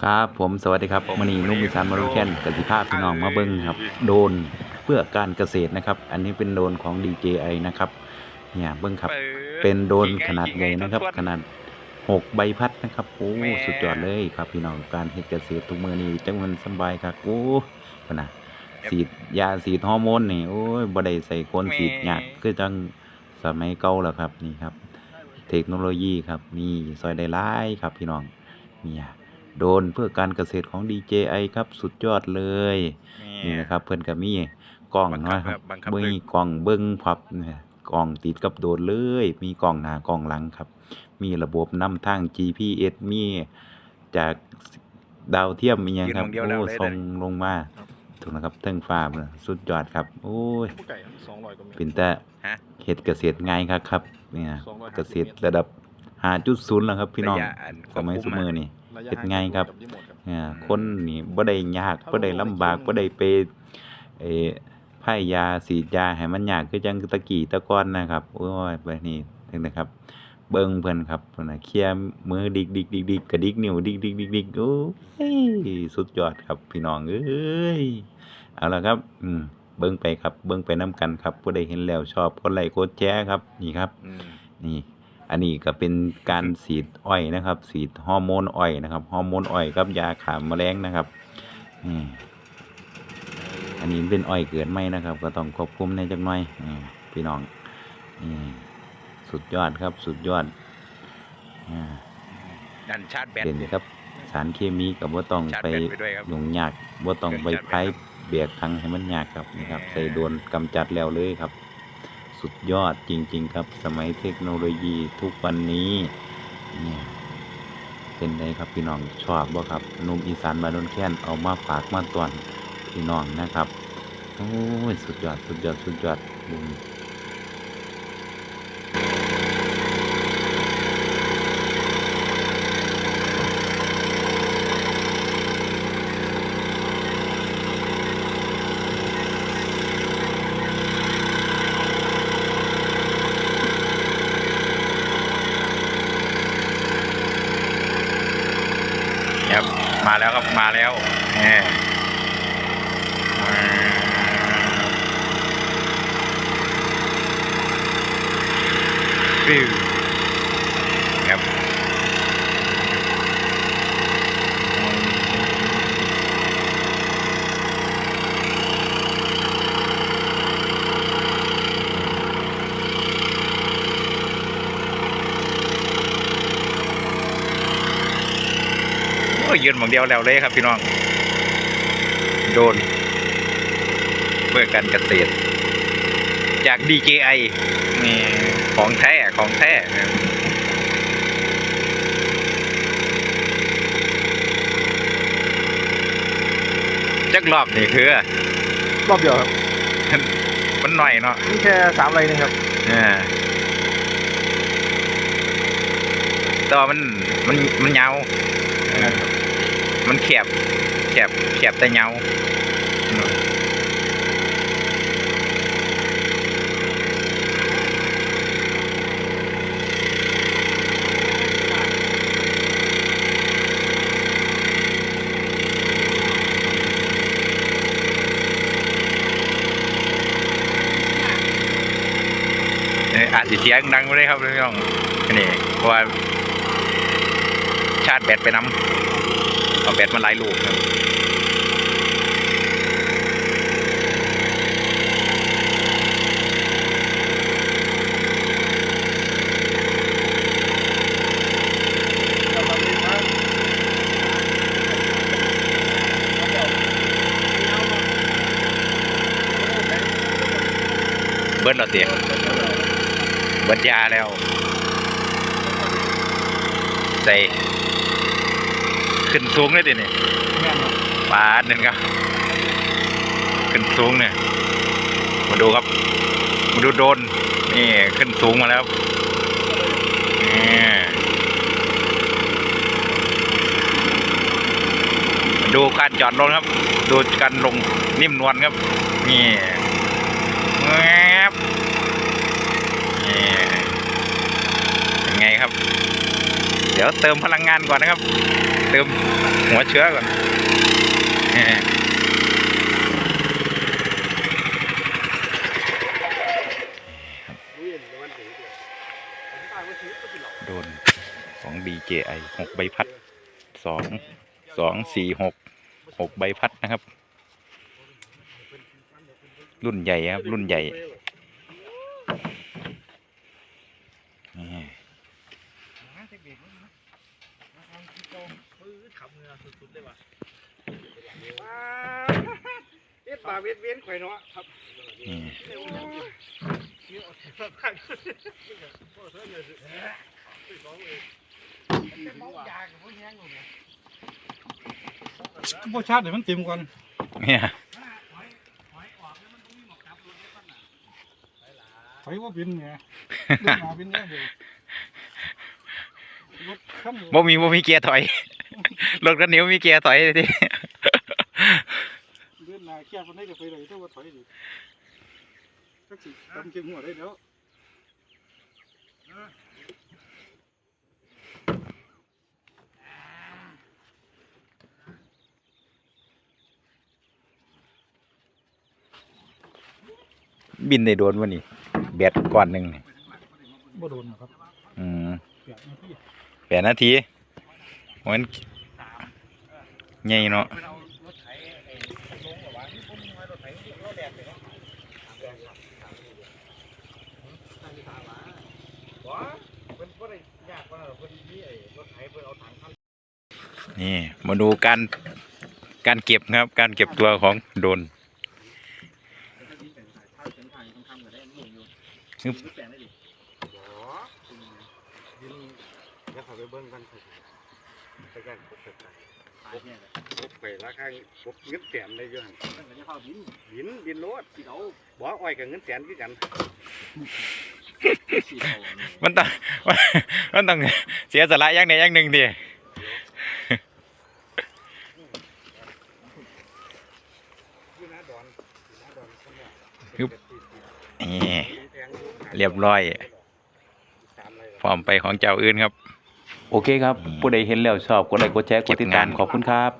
ครับผมสวัสดีครับมณีนุ่มอีสานมารุแคนกสิภาพพี่น้องมาเบิ้งครับ โดนเพื่อการเกษตรนะครับ อันนี้เป็นโดนของ DJI นะครับเนี่ยเบิ้งครับ เป็นโดนขนาดใหญ่นะครับ ขนาดหกใบพัดนะครับโอ้แม่สุดยอดเลยครับ พี่น้องการเฮ็ดเกษตรทุกมือนี้จังมันสำบายครับโอ้พะนะสีดยาสีดฮอร์โมนนี่โอ้ยบ่ได้ใส่คนสีดยากคือจังสมัยเก่าแล้วครับนี่ครับ เทคโนโลยีครับนี่ซอยได้หลายครับพี่น้องเนี่ย โดนเพื่อการเกษตรของ DJI ครับสุดยอดเลย นี่นะครับเพิ่นก็มีกล้องบังคับเนาะครับบังคับเบิ่งด้วยกล้องเบิ่งพับเนี่ยกล้องติดกับโดรนเลย มีกล้องหน้ากล้องหลังครับ มีระบบนำทาง GPS มีจากดาวเทียมมีหยังครับยืนมองเดียวโอ้แล้วเลยส่งลงมาถูกนะครับเทิงฟ้าพุ่นน่ะสุดยอดครับ โอ้ยผู้ไก่สองร้อยกว่าเมตรเป็นแต่ฮะเฮ็ดเกษตรง่ายครับครับเนี่ย250เกษตรระดับ5.0แล้วครับ พี่น้องระยะอันสมัยควบคุสมือนี่ระยะ เฮ็ดง่ายครับกับยี่หมดครับอ่าคนนี่บ่ได้ยากบ่ได้ลำบากบ่ได้ไปเอ่อพ่ายยาสีดยาให้มันยากคือจังตะกี้ตะก่อนนะครับโอ้ยไปนี่ถึงนะครับ เบิ่งเพิ่นครับเพิ่นน่ะเคลียร์มือดิกดิกดิกดิกกระดิกนิ้วดิกดิกดิกดิกโอ้ยสุดยอดครับพี่น้องเอ้ยเอาละครับ อืมเบิ่งไปครับ เบิ่งไปนํกันครับผู้ใดเห็นแล้วชอบกดไลค์กดแชร์ครับ นี่ครับอืมนี่ อันนี้ก็เป็นการสีดอ้อยนะครับ สีดฮอร์โมนอ้อยนะครับฮอร์โมนอ้อยกับยาขาแมลงนะครับนี่อันนี้เป็นอ้อยเกิดไหมนะครับ ก็ต้องควบคุมในจักหน่อยนี่พี่น้องนี่สุดยอดครับสุดยอดอ่าดันชาร์จแบตเด่นครับ สารเคมีกับว่าต้องชาร์จไปแบตไปด้วยครับยุ่งยากว่าต้องไปเครื่องชาร์จแบตไพ่เบียกทังให้มันยากครับนี่ครับแหมใส่โดนกำจัดแล้วเลยครับ สุดยอดจริง ๆ ครับ สมัยเทคโนโลยีทุกวันนี้เนี่ยเป็นไงครับพี่น้องชอบบ่ครับหนุ่มอีสานบานโดนแค้นเอามาฝากมาตอนพี่น้องนะครับโอ้ยสุดยอดสุดยอดสุดยอดบุญ ครับ มาแล้วครับมาแล้วนี่ฟิว ยยืนหมองเดียวแล้วเลยครับพี่น้อง โดนเพื่อการเกษตร จาก DJI นี่ของแท้ของแท้จักรอบนี่คือ รอบเดียวครับมันหน่อยเนาะนี่แค่สามไรนึงครับอ่าแต่ว่ามันมันมันยาวเออ มันแคบแคบแคบแต่ยาเอ่ออาจจะเสียงดังไม่ได้ครับพี่น้องนี่เพราะว่าชาร์จแบตไปน้ำ เอาแบตมาหลายลูกครับเบิร์ดเราเตียเบิร์ดยาแล้ว ใส่ ขึ้นสูงเลยดิเนี่ยปาดหนึ่งครับ ขึ้นสูงเนี่ย มาดูครับ มาดูโดรนนี่ขึ้นสูงมาแล้วครับนี่มาดูการจอดลงครับ ดูการลงนิ่มนวลครับ นี่แงบนี่เป็นไงครับ เดี๋ยวเติมพลังงานก่อนนะครับ เติมหัวเชื้อก่อนแหม่โดนของ DJI หกใบพัดสองสองสี่หกหกใบพัดนะครับ รุ่นใหญ่ครับ รุ่นใหญ่ เอ็ดปลาเวียนเวียนข่อยเนาะครับนี่บ่ชาติเดี๋ยวมันเต็มก่อนเนี่ยไฟว่าบินไงรถมาบินเนี่ยเดี๋ยวรถขั้นบ่มีบ่มีเกียร์ถอย รถกันเหนียวมีเกียร์ถอยเลยทีเดินหน้าแค่คนนี้จะไปไหนถ้าว่าถอยดิสักสิดำเข็มหัวได้แล้วบินได้โดนวะนี่แบตก้อนหนึ่งนี่บ่โดนหรอกครับอืมเปียกนะพี่แปดนาทีมัน ใหญ่เนาะนี่มาดูการการเก็บครับ การเก็บตัวของโดรนฮึบแล้วขาไปเบิ้งกันไปกันพบไปกัน พบไปราคาพบเงินแสนได้อยังบินบินรถสีเอาบ่อ้อยกับเงินแสนคือกันมันต้องมันต้องเสียสละอย่างใดอย่างหนึ่งดินี่เรียบร้อยพร้อมไปของเจ้าอื่นครับ โอเคครับ ผู้ใดเห็นแล้วชอบกดไลค์กดแชร์กดติดตามขอบคุณครับ